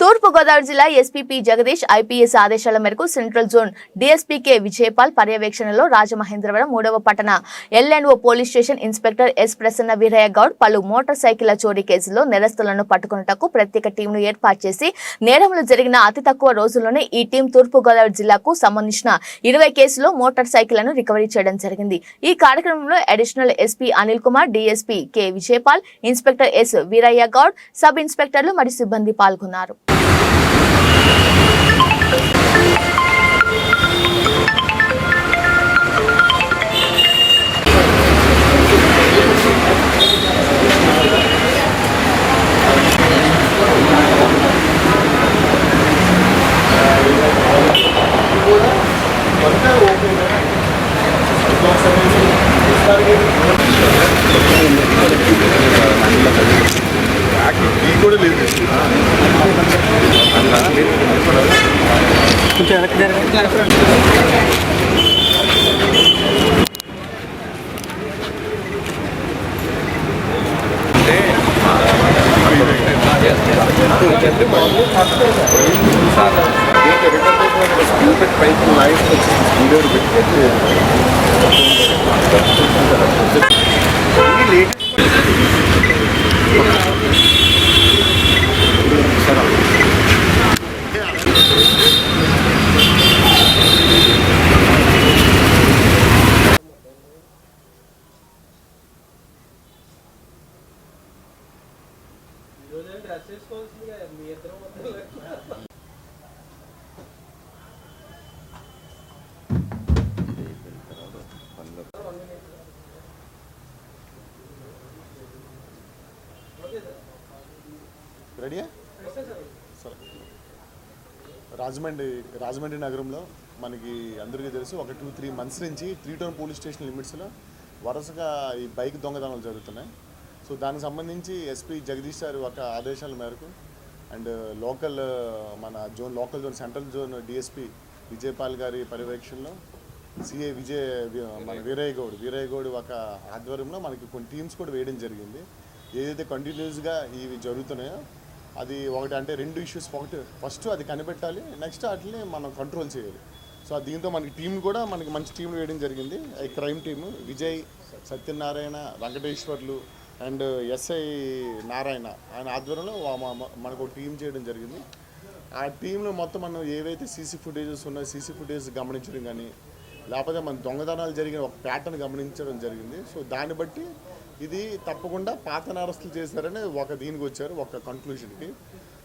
తూర్పుగోదావరి జిల్లా SPP Jagadish IPS ఆదేశాల మేరకు సెంట్రల్ జోన్ డీఎస్పీకే విజయపాల్ పర్యవేక్షణలో రాజమహేంద్రవరం మూడవ పట్టణ LNO police station inspector S Prasanna Veeraiah Goud పలు మోటార్ సైకిళ్ళ చోరీ కేసులో నేరస్తులను పట్టుకున్నటకు ప్రత్యేక టీంను ఏర్పాటు చేసి నేరములు జరిగిన అతి తక్కువ రోజుల్లోనే ఈ టీం తూర్పుగోదావరి జిల్లాకు సంబంధించిన ఇరవై కేసులో మోటార్ సైకిళ్ళను రికవరీ చేయడం జరిగింది. ఈ కార్యక్రమంలో additional SP Anil Kumar DSP K Vijayapal inspector S Veeraiah Goud sub ఇన్స్పెక్టర్లు మరియు సిబ్బంది పాల్గొన్నారు. కూడా లేదు కొంచెం వెనక్కి జరగండి పైకి లైట్ వీడియో పెట్టి రెడీయా రాజమండ్రి రాజమండ్రి నగరంలో మనకి అందరికీ తెలుసు ఒక టూ త్రీ మంత్స్ నుంచి త్రీ టౌన్ పోలీస్ స్టేషన్ లిమిట్స్లో వరుసగా ఈ బైక్ దొంగతనాలు జరుగుతున్నాయి. సో దానికి సంబంధించి ఎస్పీ జగదీష్ గారి ఒక ఆదేశాల మేరకు అండ్ లోకల్ మన zone local zone central zone DSP Vijayapal గారి పర్యవేక్షణలో సిఏ విజయ్ మన వీరయ్య గౌడ్ వీరయ్య గౌడ్ ఒక ఆధ్వర్యంలో మనకి కొన్ని టీమ్స్ కూడా వేయడం జరిగింది. ఏదైతే కంటిన్యూస్గా ఇవి జరుగుతున్నాయో అది ఒకటి అంటే రెండు ఇష్యూస్ ఒకటి. ఫస్ట్ అది కనిపెట్టాలి నెక్స్ట్ వాటిని మనం కంట్రోల్ చేయాలి. సో దీంతో మనకి టీం కూడా మనకి మంచి టీం వేయడం జరిగింది. Crime team Vijay Satyanarayana Venkateswarlu and SI Narayana ఆయన ఆధ్వర్యంలో మా- మనకు ఒక టీం చేయడం జరిగింది. ఆ టీంలో మొత్తం మనం ఏవైతే సీసీ ఫుటేజెస్ ఉన్నాయో సీసీ ఫుటేజ్ గమనించడం కానీ లేకపోతే మన దొంగతనాలు జరిగిన ఒక ప్యాటర్న్ గమనించడం జరిగింది. సో దాన్ని బట్టి ఇది తప్పకుండా పాత నేరస్తులు చేశారని ఒక దీనికి వచ్చారు ఒక కంక్లూషన్కి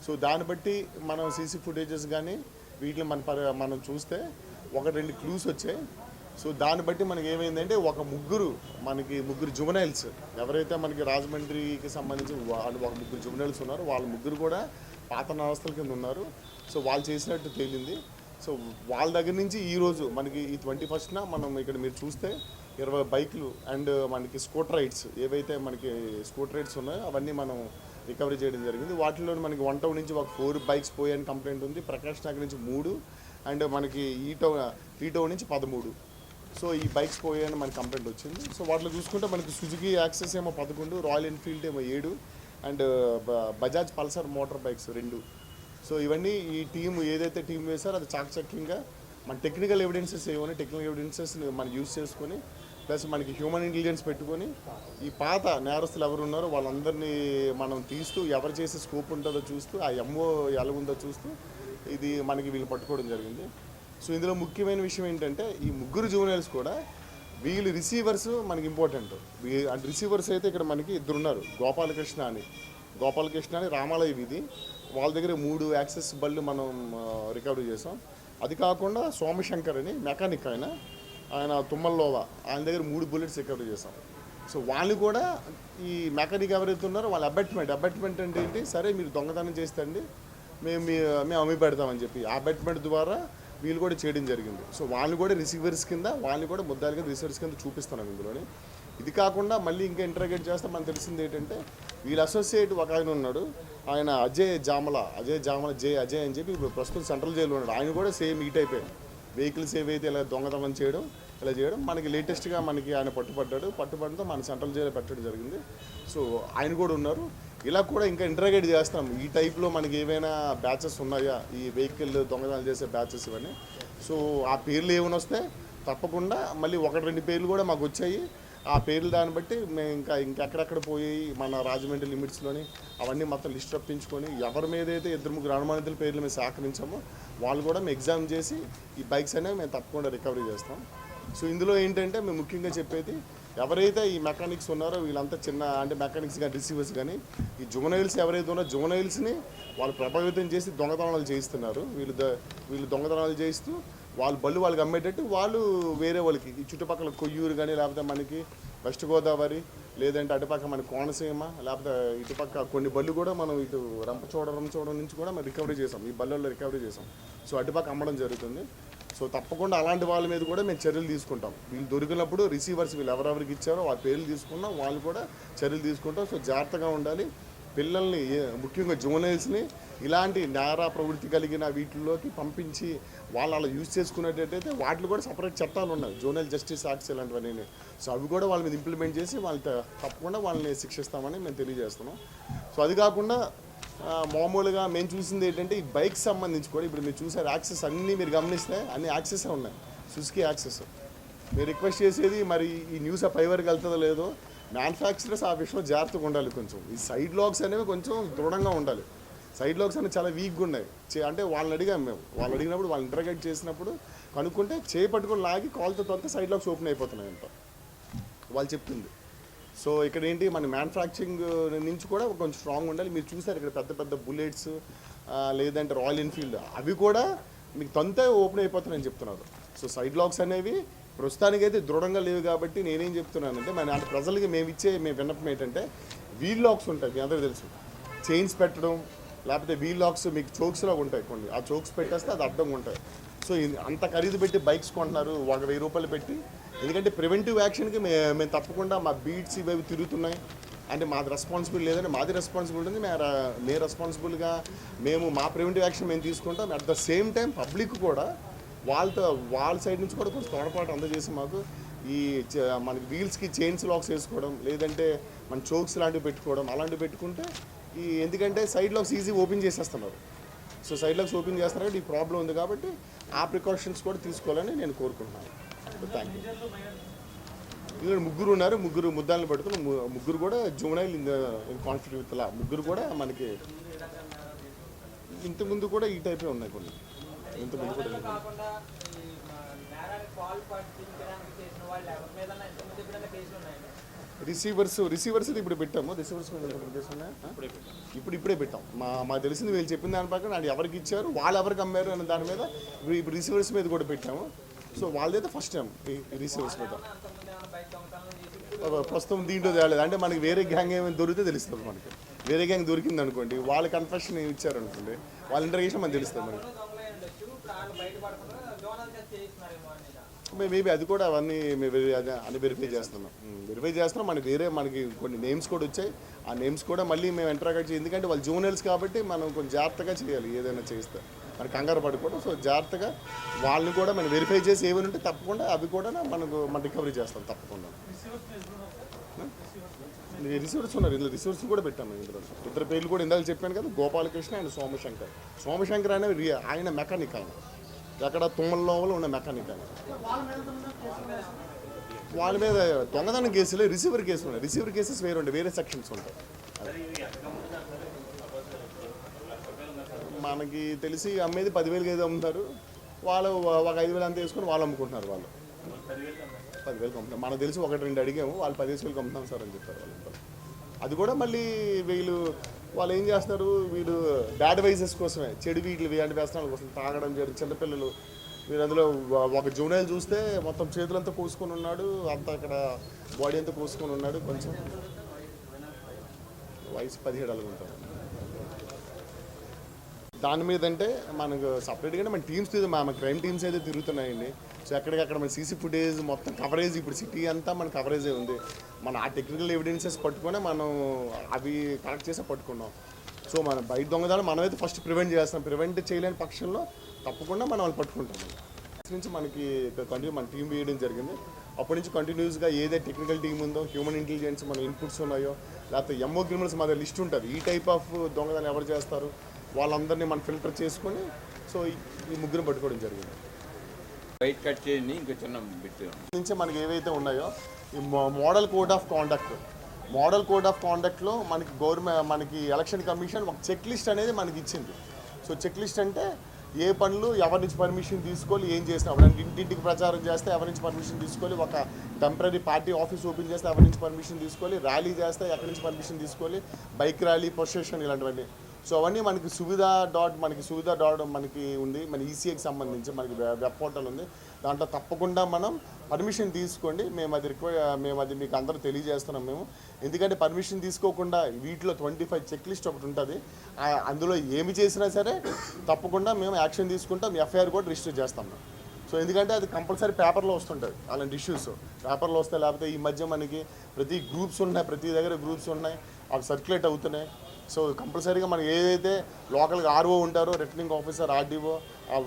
సో దాన్ని బట్టి మనం సీసీ ఫుటేజెస్ కానీ వీటిని మన మనం చూస్తే ఒక రెండు క్లూస్ వచ్చాయి. సో దాన్ని బట్టి మనకి ఏమైందంటే ఒక ముగ్గురు మనకి ముగ్గురు జువనైల్స్ ఎవరైతే మనకి రాజమండ్రికి సంబంధించి వాళ్ళు ఒక ముగ్గురు జువనైల్స్ ఉన్నారో వాళ్ళ ముగ్గురు కూడా పాత నేరస్తుల కింద ఉన్నారు. సో వాళ్ళు చేసినట్టు తేలింది. సో వాళ్ళ దగ్గర నుంచి ఈరోజు మనకి ఈ ట్వంటీ ఫస్ట్న మనం ఇక్కడ మీరు చూస్తే ఇరవై బైకులు అండ్ మనకి స్కూటర్ రైడ్స్. ఏవైతే మనకి స్కూటర్ రైడ్స్ ఉన్నాయో అవన్నీ మనం రికవరీ చేయడం జరిగింది. వాటిలో మనకి వన్ టౌన్ నుంచి ఒక ఫోర్ బైక్స్ పోయాయని కంప్లైంట్ ఉంది. ప్రకాష్ నగర్ నుంచి మూడు అండ్ మనకి ఈ టౌన్ త్రీ టౌన్ నుంచి పదమూడు. సో ఈ బైక్స్ పోయాయని మనకి కంప్లైంట్ వచ్చింది. సో వాటిలో చూసుకుంటే మనకి సుజుకి యాక్సెస్ ఏమో పదకొండు రాయల్ ఎన్ఫీల్డ్ ఏమో ఏడు and Bajaj Pulsar motor bikes రెండు. సో ఇవన్నీ ఈ టీం ఏదైతే టీం వేశారో అది చాకచక్యంగా మన టెక్నికల్ ఎవిడెన్సెస్ ఏమో టెక్నికల్ ఎవిడెన్సెస్ మనం యూజ్ చేసుకొని ప్లస్ మనకి హ్యూమన్ ఇంటెలిజెన్స్ పెట్టుకొని ఈ పాత నేరస్తులు ఎవరు ఉన్నారో వాళ్ళందరినీ మనం తీస్తూ ఎవరు చేసే స్కోప్ ఉంటుందో చూస్తూ ఆ ఎంఓ ఎలా ఉందో చూస్తూ ఇది మనకి వీళ్ళు పట్టుకోవడం జరిగింది. సో ఇందులో ముఖ్యమైన విషయం ఏంటంటే ఈ ముగ్గురు జూనియర్స్ కూడా వీళ్ళు రిసీవర్స్ మనకి ఇంపార్టెంట్ అంటే రిసీవర్స్ అయితే ఇక్కడ మనకి ఇద్దరు ఉన్నారు. గోపాలకృష్ణ అని. గోపాలకృష్ణ అని రామాలయ వీధి. వాళ్ళ దగ్గర మూడు యాక్సెస్ బళ్ళు మనం రికవరీ చేసాం అది కాకుండా సోమశంకర్ అని మెకానిక్ ఆయన. ఆయన తుమ్మల్లోవా ఆయన దగ్గర మూడు బుల్లెట్స్ రికవరీ చేసాం సో వాళ్ళు కూడా ఈ మెకానిక్ ఎవరైతే ఉన్నారో వాళ్ళ అబెట్మెంట్ అబెట్మెంట్ అంటే ఏంటి? సరే మీరు దొంగతనం చేస్తండి మేము మీ- మేము అమ్మి పెడతామని చెప్పి. ఆ అబెట్మెంట్ ద్వారా వీళ్ళు కూడా చేయడం జరిగింది. సో వాళ్ళు కూడా రిసీవర్స్ కింద వాళ్ళు కూడా ముద్దాల కింద రిసీవర్స్ కింద చూపిస్తున్నాం ఇందులోని. ఇది కాకుండా మళ్ళీ ఇంకా ఇంటర్గేట్ చేస్తే మనకు తెలిసింది ఏంటంటే వీళ్ళ అసోసియేట్ ఒక ఆయన ఉన్నాడు. ఆయన అజయ్ జామల అజయ్ జామల జే అజయ్ అని చెప్పి ఇప్పుడు ప్రస్తుతం సెంట్రల్ జైల్లో ఉన్నాడు. ఆయన కూడా సేమ్ ఈ టైపే. వెహికల్స్ ఏవైతే ఇలా దొంగతనం చేయడం ఇలా చేయడం మనకి లేటెస్ట్గా మనకి ఆయన పట్టుబడ్డాడు. పట్టుబడితో మన సెంట్రల్ జైల్లో పెట్టడం జరిగింది. సో ఆయన కూడా ఉన్నారు. ఇలా కూడా ఇంకా ఇంటరాగేట్ చేస్తాం. ఈ టైప్లో మనకి ఏవైనా బ్యాచెస్ ఉన్నాయా? ఈ వెహికల్ దొంగతనాలు చేసే బ్యాచెస్ ఇవన్నీ. సో ఆ పేర్లు ఏమైనా వస్తే తప్పకుండా మళ్ళీ ఒకటి రెండు పేర్లు కూడా మాకు వచ్చాయి. ఆ పేర్లు దాన్ని బట్టి మేము ఇంకా ఇంకెక్కడెక్కడ పోయి మన రాజమండ్రి లిమిట్స్లోని అవన్నీ మొత్తం లిస్ట్ రప్పించుకొని ఎవరి మీద అయితే ఇద్దరు ముగ్గురు అనుమానితుల పేర్లు మేము సేకరించామో వాళ్ళు కూడా మేము ఎగ్జామ్ చేసి ఈ బైక్స్ అనేవి మేము తప్పకుండా రికవరీ చేస్తాం. సో ఇందులో ఏంటంటే మేము ముఖ్యంగా చెప్పేది ఎవరైతే ఈ మెకానిక్స్ ఉన్నారో వీళ్ళంతా చిన్న అంటే మెకానిక్స్ కానీ రిసీవర్స్ కానీ ఈ జోనైల్స్ ఎవరైతే ఉన్నారో జువనైల్స్ని వాళ్ళు ప్రభావితం చేసి దొంగతనాలు చేయిస్తున్నారు. వీళ్ళు ద- వీళ్ళు దొంగతనాలు చేయిస్తూ వాళ్ళు బళ్ళు వాళ్ళకి అమ్మేటట్టు వాళ్ళు వేరే వాళ్ళకి ఈ చుట్టుపక్కల కొయ్యూరు కానీ లేకపోతే మనకి వెస్ట్ గోదావరి లేదంటే అటుపక్క మన కోనసీమ లేకపోతే ఇటుపక్క కొన్ని బళ్ళు కూడా మనం ఇటు రంపచోడ రంపచోడ నుంచి కూడా మనం రికవరీ చేసాం. ఈ బళ్ళల్లో రికవరీ చేసాం. సో అటుపక్క అమ్మడం జరుగుతుంది. సో తప్పకుండా అలాంటి వాళ్ళ మీద కూడా మేము చర్యలు తీసుకుంటాం. వీళ్ళు దొరికినప్పుడు రిసీవర్స్ వీళ్ళు ఎవరెవరికి ఇచ్చారో వాళ్ళ పేర్లు తీసుకున్నాం. వాళ్ళు కూడా చర్యలు తీసుకుంటాం. సో జాగ్రత్తగా ఉండాలి. పిల్లల్ని ముఖ్యంగా జూనియర్స్ని ఇలాంటి నేర ప్రవృత్తి కలిగిన వీటిల్లోకి పంపించి వాళ్ళు అలా యూజ్ చేసుకునేటట్టయితే వాటిలో కూడా సపరేట్ చట్టాలు ఉన్నాయి. జోనల్ జస్టిస్ యాక్ట్స్ ఇలాంటివన్నీ. సో అవి కూడా వాళ్ళ మీద ఇంప్లిమెంట్ చేసి వాళ్ళ తప్పకుండా వాళ్ళని శిక్షిస్తామని మేము తెలియజేస్తున్నాం. సో అది కాకుండా మామూలుగా మేము చూసింది ఏంటంటే ఈ బైక్ సంబంధించి కూడా ఇప్పుడు మీరు చూసారు యాక్సెస్ అన్నీ మీరు గమనిస్తే అన్ని యాక్సెస్ ఉన్నాయి. Suzuki access. మీరు రిక్వెస్ట్ చేసేది మరి ఈ న్యూస్ ఆ పై వరకు వెళ్తుందో లేదో మ్యానుఫ్యాక్చరర్స్ ఆ విషయంలో జాగ్రత్తగా ఉండాలి కొంచెం. ఈ సైడ్ లాగ్స్ అనేవి కొంచెం దృఢంగా ఉండాలి. సైడ్ లాక్స్ అనేవి చాలా వీక్గా ఉన్నాయి. చే- అంటే వాళ్ళని అడిగాం మేము. వాళ్ళు అడిగినప్పుడు వాళ్ళు ఇంటర్గేట్ చేసినప్పుడు కనుక్కుంటే చేపట్టుకుని లాగి కాల్తో తొంత సైడ్ లాక్స్ ఓపెన్ అయిపోతున్నాయి అంట. వాళ్ళు చెప్తుంది. సో ఇక్కడ ఏంటి మన మ్యానుఫ్యాక్చరింగ్ నుంచి కూడా కొంచెం స్ట్రాంగ్ ఉండాలి. మీరు చూసారు ఇక్కడ పెద్ద పెద్ద బుల్లెట్స్ లేదంటే రాయల్ ఎన్ఫీల్డ్ అవి కూడా మీకు తొంతే ఓపెన్ అయిపోతున్నాయని చెప్తున్నారు. సో సైడ్ లాక్స్ అనేవి ప్రస్తుతానికైతే దృఢంగా లేవు కాబట్టి నేనేం చెప్తున్నానంటే మన ప్రజలకి మేము ఇచ్చే మేము విన్నపం ఏంటంటే వీల్ లాక్స్ ఉంటాయి. మీ అందరికీ తెలుసు. చైన్స్ పెట్టడం లేకపోతే వీల్ లాక్స్ మీకు చోక్స్ లాగా ఉంటాయి కొన్ని. ఆ చోక్స్ పెట్టేస్తే అది అడ్డంగా ఉంటాయి. సో ఇది అంత ఖరీదు పెట్టి బైక్స్ కొంటున్నారు ఒక వెయ్యి రూపాయలు పెట్టి. ఎందుకంటే ప్రివెంటివ్ యాక్షన్కి మేము మేము తప్పకుండా మా బీట్స్ ఇవి అవి తిరుగుతున్నాయి. అంటే మాది రెస్పాన్సిబుల్ లేదంటే మాది రెస్పాన్సిబిలిటీ ఉంది మేము మే రెస్పాన్సిబుల్గా మేము మా ప్రివెంటివ్ యాక్షన్ మేము తీసుకుంటాం. At the same time public కూడా వాళ్ళతో వాళ్ళ సైడ్ నుంచి కూడా కొంచెం తోడపాటు అందజేసి మాకు ఈ మనకి వీల్స్కి చైన్స్ లాక్స్ వేసుకోవడం లేదంటే మన చోక్స్ లాంటివి పెట్టుకోవడం అలాంటివి పెట్టుకుంటే ఈ ఎందుకంటే సైడ్ లాక్స్ ఈజీ ఓపెన్ చేసేస్తున్నారు. సో సైడ్ లాక్స్ ఓపెన్ చేస్తున్నారు. కాబట్టి ఈ ప్రాబ్లం ఉంది కాబట్టి ఆ ప్రికాషన్స్ కూడా తీసుకోవాలని నేను కోరుకుంటున్నాను. థ్యాంక్ యూ ఇక్కడ ముగ్గురు ఉన్నారు. ముగ్గురు ముద్దాలను పట్టుకుని ముగ్గురు కూడా juvenile in conflict with law ముగ్గురు కూడా మనకి ఇంతకుముందు కూడా ఈ టైపే ఉన్నాయి కొన్ని. ఇంతకుముందు కూడా నేరానికి చేసిన వాళ్ళు ఎవరి మీద ఇంతకుముందు ఎప్పుడైనా కేసులు ఉన్నాయండి? రిసీవర్స్ రిసీవర్స్ ఇప్పుడు పెట్టాము. రిసీవర్స్? ఇప్పుడు ఇప్పుడే పెట్టాం. మా మాకు తెలిసింది వీళ్ళు చెప్పిన దాని ప్రకారం అది ఎవరికి ఇచ్చారు వాళ్ళు ఎవరికి అమ్మారు అనే దాని మీద ఇప్పుడు ఇప్పుడు రిసీవర్స్ మీద కూడా పెట్టాము. సో వాళ్ళదైతే ఫస్ట్ టైం ఈ రిసీవర్స్ మీద. ప్రస్తుతం దీంట్లో తేలేదు. అంటే మనకి వేరే గ్యాంగ్ ఏమైనా దొరికితే తెలుస్తుంది మనకి. వేరే గ్యాంగ్ దొరికింది అనుకోండి వాళ్ళ కన్ఫెషన్ ఇచ్చారు అనుకోండి వాళ్ళ ఇంటర్గేషన్ మనకు తెలుస్తుంది మనకి. మేబీ అది కూడా అవన్నీ మేము అని వెరిఫై చేస్తున్నాం. వెరిఫై చేస్తున్నాం. మనకి వేరే మనకి కొన్ని నేమ్స్ కూడా వచ్చాయి. ఆ నేమ్స్ కూడా మళ్ళీ మేము ఎంటరాగేట్ చేయాలి ఎందుకంటే వాళ్ళు జూనియర్స్ కాబట్టి మనం కొంచెం జాగ్రత్తగా చేయాలి ఏదైనా చేస్తే. మన కంగారు పడకూడదు సో జాగ్రత్తగా వాళ్ళని కూడా మనం వెరిఫై చేసి ఏమైనా ఉంటే తప్పకుండా అవి కూడా మనకు మనం రికవరీ చేస్తాం తప్పకుండా. రిసోర్స్ ఉన్నారు. ఇందులో రిసోర్స్ కూడా పెట్టాము ఇందులో. ఇద్దరు పేర్లు కూడా ఇందాక చెప్పాను కదా గోపాలకృష్ణ అండ్ సోమశంకర్. సోమశంకర్ అనే రి- ఆయన మెకానిక్ ఆయన. ఎక్కడ తుమ్మల్లో ఉన్న మెకానిక్ అని వాళ్ళ మీద దొంగదనం కేసులు రిసీవర్ కేసులు ఉన్నాయి. రిసీవర్ కేసెస్ వేరే ఉంటాయి వేరే సెక్షన్స్ ఉంటాయి. మనకి తెలిసి అమ్మేది పదివేలకి ఏదో అమ్ముతారు. వాళ్ళు ఒక ఐదు వేలు అంత వేసుకొని వాళ్ళు అమ్ముకుంటున్నారు వాళ్ళు. పదివేలకు అమ్ముతారు మనకు తెలిసి ఒకటి రెండు అడిగాము వాళ్ళు పదిహేను వేలకు అమ్ముతాం సార్ అని చెప్పారు వాళ్ళు. అది కూడా మళ్ళీ వీళ్ళు వాళ్ళు ఏం చేస్తున్నారు? వీడు బ్యాడ్ వైజెస్ కోసమే. చెడు వీటి ఇలాంటి వ్యసనాల కోసం తాగడం జరిగింది చిన్నపిల్లలు మీరు అందులో ఒక- ఒక జూనియర్ చూస్తే మొత్తం చేతులంతా కోసుకొని ఉన్నాడు అంతా అక్కడ బాడీ అంతా కోసుకొని ఉన్నాడు కొంచెం వయసు పదిహేడు అనుకుంటాం దాని మీద అంటే మనకు సపరేట్గానే మన టీమ్స్ మన క్రైమ్ టీమ్స్ అయితే తిరుగుతున్నాయండి. సో ఎక్కడికక్కడ మన సీసీ ఫుటేజ్ మొత్తం కవరేజ్ ఇప్పుడు సిటీ అంతా మన కవరేజే ఉంది. మన ఆ టెక్నికల్ ఎవిడెన్సెస్ పట్టుకొని మనం అవి కలెక్ట్ చేసి పట్టుకున్నాం. సో మన బయట దొంగదాలు మనమైతే ఫస్ట్ ప్రివెంట్ చేస్తాం. ప్రివెంట్ చేయలేని పక్షంలో తప్పకుండా మనం వాళ్ళు పట్టుకుంటాం. నుంచి మనకి కంటిన్యూ మన టీం వేయడం జరిగింది. అప్పటి నుంచి కంటిన్యూస్గా ఏదైతే టెక్నికల్ టీం ఉందో హ్యూమన్ ఇంటెలిజెన్స్ మన ఇన్పుట్స్ ఉన్నాయో లేకపోతే ఎంఓ క్రిమినల్స్ మా దగ్గర లిస్ట్ ఉంటుంది. ఈ టైప్ ఆఫ్ దొంగదాన్ని ఎవరు చేస్తారు? వాళ్ళందరినీ మనం ఫిల్టర్ చేసుకొని సో ఈ ముగ్గురు పట్టుకోవడం జరిగింది. వైట్ కట్ చేయండి ఇంకా చిన్న బిట్ నుంచి మనకి ఏవైతే ఉన్నాయో ఈ మో- model code of conduct model code of కాండక్ట్లో మనకి గవర్నమెంట్ మనకి ఎలక్షన్ కమిషన్ ఒక చెక్ లిస్ట్ అనేది మనకి ఇచ్చింది. సో చెక్ లిస్ట్ అంటే ఏ పనులు ఎవరి నుంచి పర్మిషన్ తీసుకోవాలి ఏం చేసినా. ఇప్పుడు ఇంటింటికి ప్రచారం చేస్తే ఎవరి నుంచి పర్మిషన్ తీసుకోవాలి ఒక టెంపరీ పార్టీ ఆఫీస్ ఓపెన్ చేస్తే ఎవరి నుంచి పర్మిషన్ తీసుకోవాలి ర్యాలీ చేస్తే ఎక్కడి నుంచి పర్మిషన్ తీసుకోవాలి బైక్ ర్యాలీ ప్రొసెషన్ ఇలాంటివన్నీ. సో అవన్నీ మనకి సువిధ డాట్ మనకి సువిధ డాట్ మనకి ఉంది. మన ఈసీఐకి సంబంధించి మనకి వెబ్ పోర్టల్ ఉంది. దాంట్లో తప్పకుండా మనం పర్మిషన్ తీసుకోండి. మేము అది రిక్వై మేము అది మీకు అందరూ తెలియజేస్తున్నాం మేము. ఎందుకంటే పర్మిషన్ తీసుకోకుండా వీటిలో ట్వంటీ ఫైవ్ చెక్ లిస్ట్ ఒకటి ఉంటుంది. అందులో ఏమి చేసినా సరే తప్పకుండా మేము యాక్షన్ తీసుకుంటాం. ఎఫ్ఐఆర్ కూడా రిజిస్టర్ చేస్తాం సో ఎందుకంటే అది కంపల్సరీ పేపర్లో వస్తుంటుంది. అలాంటి ఇష్యూస్. పేపర్లో వస్తే లేకపోతే ఈ మధ్య మనకి ప్రతి గ్రూప్స్ ఉన్నాయి ప్రతి దగ్గర గ్రూప్స్ ఉన్నాయి అవి సర్క్యులేట్ అవుతున్నాయి. సో కంపల్సరీగా మనకి ఏదైతే లోకల్గా ఆర్ఓ ఉంటారో రిటర్నింగ్ ఆఫీసర్ ఆర్డీఓ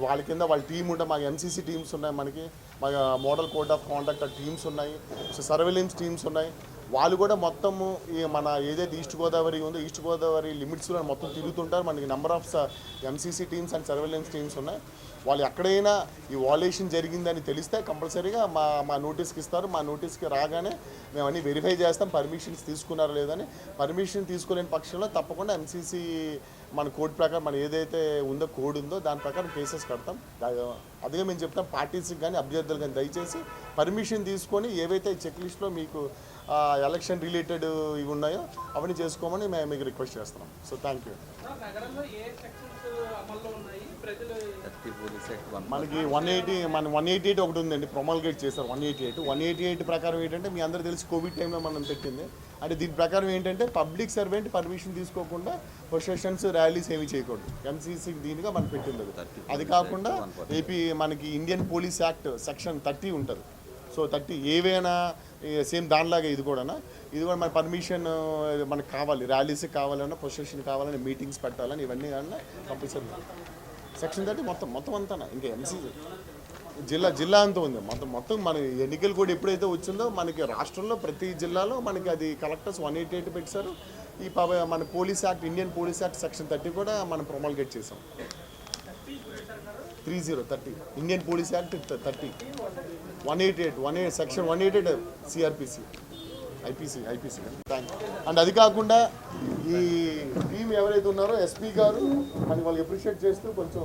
వాళ్ళ కింద వాళ్ళ టీం ఉంటాయి. మాకు ఎంసీసీ టీమ్స్ ఉన్నాయి మనకి. మా model code of contact teams ఉన్నాయి. సో సర్వేలెన్స్ టీమ్స్ ఉన్నాయి. వాళ్ళు కూడా మొత్తము ఈ మన ఏదైతే ఈస్ట్ గోదావరి ఉందో ఈస్ట్ గోదావరి లిమిట్స్లో మొత్తం తిరుగుతుంటారు. మనకి number of MCC teams and surveillance teams ఉన్నాయి. వాళ్ళు ఎక్కడైనా ఈ వాల్యుయేషన్ జరిగిందని తెలిస్తే కంపల్సరీగా మా మా నోటీస్కి ఇస్తారు. మా నోటీస్కి రాగానే మేము అన్ని వెరిఫై చేస్తాం. పర్మిషన్స్ తీసుకున్నారా లేదని పర్మిషన్ తీసుకోలేని పక్షంలో తప్పకుండా ఎంసీసీ మన కోడ్ ప్రకారం మన ఏదైతే ఉందో కోడ్ ఉందో దాని ప్రకారం కేసెస్ కడతాం. అదిగా అదే మేము చెప్తాం పార్టీస్కి కానీ అభ్యర్థులు కానీ దయచేసి పర్మిషన్ తీసుకొని ఏవైతే చెక్ లిస్ట్లో మీకు ఎలక్షన్ రిలేటెడ్ ఇవి ఉన్నాయో అవన్నీ చేసుకోమని మేము మీకు రిక్వెస్ట్ చేస్తున్నాం. So thank you. Four one మనకి వన్ ఎయిటీ మన వన్ ఎయిటీ ఎయిట్ ఒకటి ఉందండి ప్రొమల్గేట్ చేశారు one eighty eight. One eighty eight ప్రకారం ఏంటంటే మీ అందరూ తెలిసి కోవిడ్ టైంలో మనం పెట్టింది. అంటే దీని ప్రకారం ఏంటంటే పబ్లిక్ సర్వెంట్ పర్మిషన్ తీసుకోకుండా ప్రొసెషన్స్ ర్యాలీస్ ఏమి చేయకూడదు. ఎంసీసీ దీనిగా మనం పెట్టింది అది. కాకుండా ఏపీ మనకి Indian police act section thirty ఉంటుంది. సో థర్టీ ఏవైనా సేమ్ దానిలాగా ఇది కూడా ఇది కూడా మన పర్మిషన్ మనకు కావాలి. ర్యాలీస్కి కావాలన్నా ప్రొసెషన్ కావాలని మీటింగ్స్ పెట్టాలని ఇవన్నీ కానీ కంపల్సరీ. సెక్షన్ థర్టీ మొత్తం మొత్తం అంతా ఇంకా ఎంసీ జిల్లా జిల్లా అంతా ఉంది. మొత్తం మొత్తం మన ఎన్నికలు కూడా ఎప్పుడైతే వచ్చిందో మనకి రాష్ట్రంలో ప్రతి జిల్లాలో మనకి అది కలెక్టర్స్ వన్ ఎయిటీ ఎయిట్ పెట్టారు. ఈ మన police act Indian police act section thirty కూడా మనం ప్రొమల్గేట్ చేసాం. Three zero thirty Indian police act thirty. One eighty eight one eight section one eighty eight CrPC IPC IPC. Thank and అది కాకుండా ఈ team ఎవరైతే ఉన్నారో ఎస్పీ గారు మనకి వాళ్ళు అప్రిషియేట్ చేస్తూ కొంచెం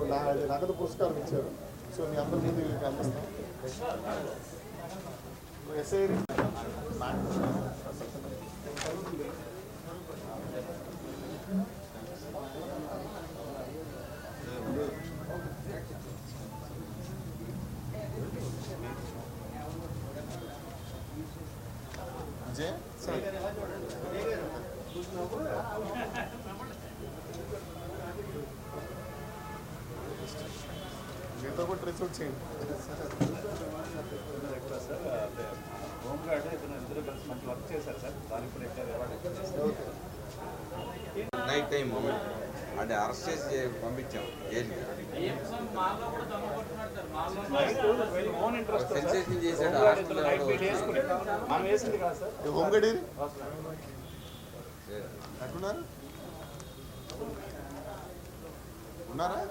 నగదు పురస్కారం ఇచ్చారు. సో మీ అందరి ముందు వీళ్ళకి అందిస్తాం అవుట్ చేయండి హోమ్ గార్డ్ ఇతను ఇద్దరు కలిసి మంచి వర్క్ చేశారు సార్ దానికి కూడా నైట్ టైం అంటే అరెస్ట్ చేసి పంపించాం సెన్సేషన్ చేశాడు హోమ్ గార్డ్ ఉన్నారా?